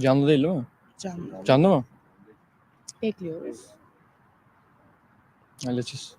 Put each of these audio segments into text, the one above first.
Canlı değil değil mi? Canlı. Canlı mı? Bekliyoruz. Halledeceğiz.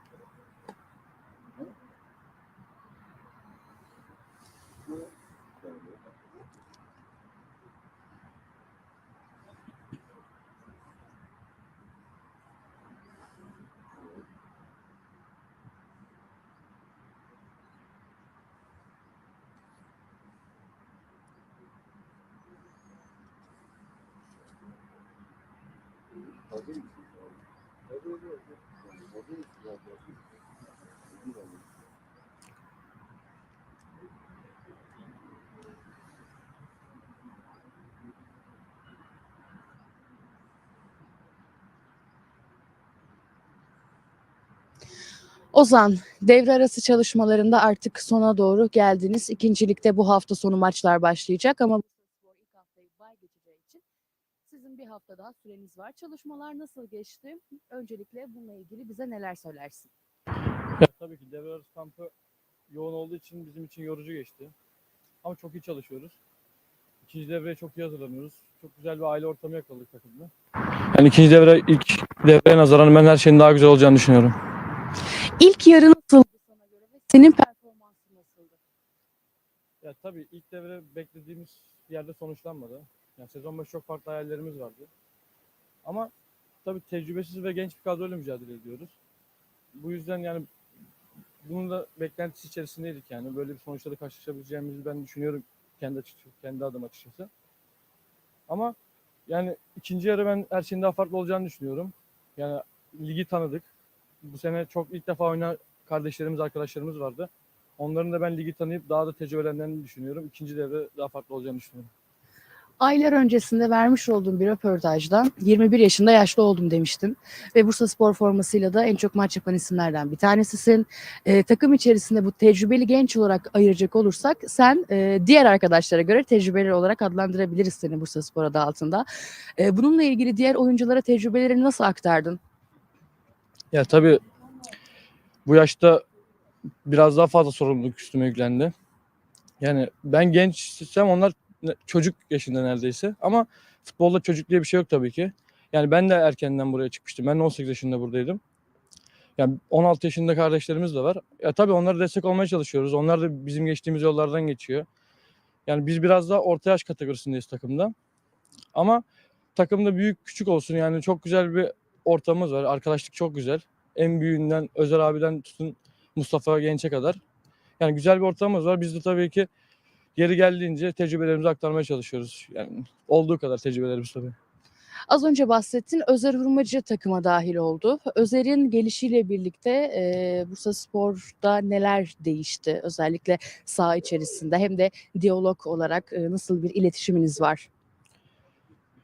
Ozan, devre arası çalışmalarında artık sona doğru geldiniz. İkincilikte bu hafta sonu maçlar başlayacak ama hafta daha süreniz var. Çalışmalar nasıl geçti? Öncelikle bununla ilgili bize neler söylersin? Ya, tabii ki devre arası kampı yoğun olduğu için bizim için yorucu geçti. Ama çok iyi çalışıyoruz. İkinci devreye çok iyi hazırlanıyoruz. Çok güzel bir aile ortamı yakaladık takımda. Yani ikinci devre ilk devreye nazaran ben her şeyin daha güzel olacağını düşünüyorum. İlk yarı nasıldı sana göre ve senin performansın nasıldı? Ya tabii ilk devre beklediğimiz yerde sonuçlanmadı. Yani sezon başı çok farklı hayallerimiz vardı. Ama tabii tecrübesiz ve genç bir kadroyla mücadele ediyoruz. Bu yüzden yani bunun da beklentisi içerisindeydik yani. Böyle bir sonuçla da karşılaşabileceğimizi ben düşünüyorum kendi açıkçası, kendi adım açıkçası. Ama yani ikinci yarı ben her şeyin daha farklı olacağını düşünüyorum. Yani ligi tanıdık. Bu sene çok ilk defa oynayan kardeşlerimiz, arkadaşlarımız vardı. Onların da ben ligi tanıyıp daha da tecrübelendiğini düşünüyorum. İkinci devre daha farklı olacağını düşünüyorum. Aylar öncesinde vermiş olduğum bir röportajda 21 yaşında yaşlı oldum demiştin. Ve Bursa Spor formasıyla da en çok maç yapan isimlerden bir tanesisin. Ee, takım içerisinde bu tecrübeli genç olarak ayıracak olursak sen e, diğer arkadaşlara göre tecrübeli olarak adlandırabiliriz seni Bursa Spor adı altında. Ee, bununla ilgili diğer oyunculara tecrübelerini nasıl aktardın? Ya tabii bu yaşta biraz daha fazla sorumluluk üstüme yüklendi. Yani ben gençsem onlar çocuk yaşında neredeyse. Ama futbolda çocuk diye bir şey yok tabii ki. Yani ben de erkenden buraya çıkmıştım. Ben de 18 yaşında buradaydım. Yani 16 yaşında kardeşlerimiz de var. Ya tabii onlara destek olmaya çalışıyoruz. Onlar da bizim geçtiğimiz yollardan geçiyor. Yani biz biraz daha orta yaş kategorisindeyiz takımda. Ama takımda büyük küçük olsun yani çok güzel bir ortamımız var. Arkadaşlık çok güzel. En büyüğünden Özer abiden tutun Mustafa Genç'e kadar. Yani güzel bir ortamımız var. Biz de tabii ki yeri geldiğince tecrübelerimizi aktarmaya çalışıyoruz. Yani olduğu kadar tecrübelerimiz tabii. Az önce bahsettin Özer Hurmacı takıma dahil oldu. Özer'in gelişiyle birlikte e, Bursa Spor'da neler değişti? Özellikle saha içerisinde hem de diyalog olarak e, nasıl bir iletişiminiz var?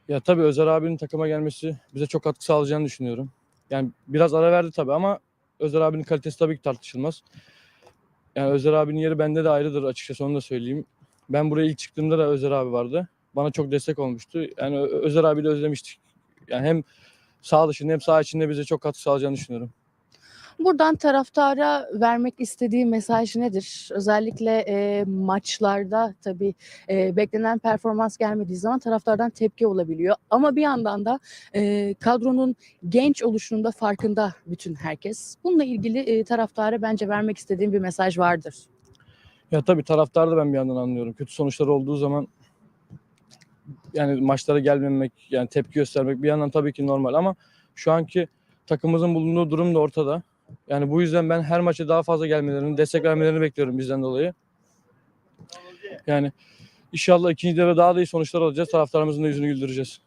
Ya tabii Özer abinin takıma gelmesi bize çok katkı sağlayacağını düşünüyorum. Yani biraz ara verdi tabii ama Özer abinin kalitesi tabii ki tartışılmaz. Yani Özer abinin yeri bende de ayrıdır açıkçası onu da söyleyeyim. Ben buraya ilk çıktığımda da Özer abi vardı. Bana çok destek olmuştu. Yani Özer abi de özlemiştik. Yani hem sağ dışında hem sağ içinde bize çok katkı sağlayacağını düşünüyorum. Buradan taraftara vermek istediği mesaj nedir? Özellikle e, maçlarda tabii e, beklenen performans gelmediği zaman taraftardan tepki olabiliyor. Ama bir yandan da e, kadronun genç oluşunun da farkında bütün herkes. Bununla ilgili e, taraftara bence vermek istediğim bir mesaj vardır. Ya tabii taraftarı da ben bir yandan anlıyorum. Kötü sonuçlar olduğu zaman yani maçlara gelmemek, yani tepki göstermek bir yandan tabii ki normal ama şu anki takımımızın bulunduğu durum da ortada. Yani bu yüzden ben her maça daha fazla gelmelerini, destek vermelerini bekliyorum bizden dolayı. Yani inşallah ikinci devre daha da iyi sonuçlar alacağız. Taraftarımızın da yüzünü güldüreceğiz.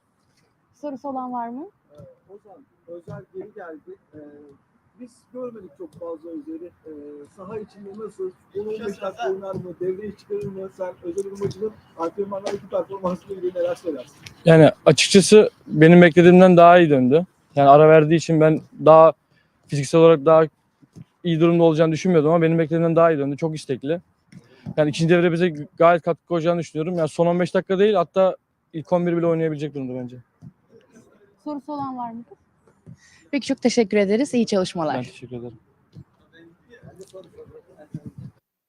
Sorusu olan var mı? Ozan, Özel geri geldi. Ee, biz görmedik çok fazla Özer'i. Ee, saha içinde nasıl? 10-15 dakika oynar mı? Devreye çıkarır mı? Sen Özel Urmacı'nın antrenmanlardaki performansıyla ilgili neler söylersin? Yani açıkçası benim beklediğimden daha iyi döndü. Yani ara verdiği için ben daha fiziksel olarak daha iyi durumda olacağını düşünmüyordum ama benim beklediğimden daha iyi döndü. Çok istekli. Yani ikinci devre bize gayet katkı koyacağını düşünüyorum. Yani son 15 dakika değil hatta ilk 11 bile oynayabilecek durumda bence. Sorusu olan var mı? Peki çok teşekkür ederiz. İyi çalışmalar. Ben teşekkür ederim.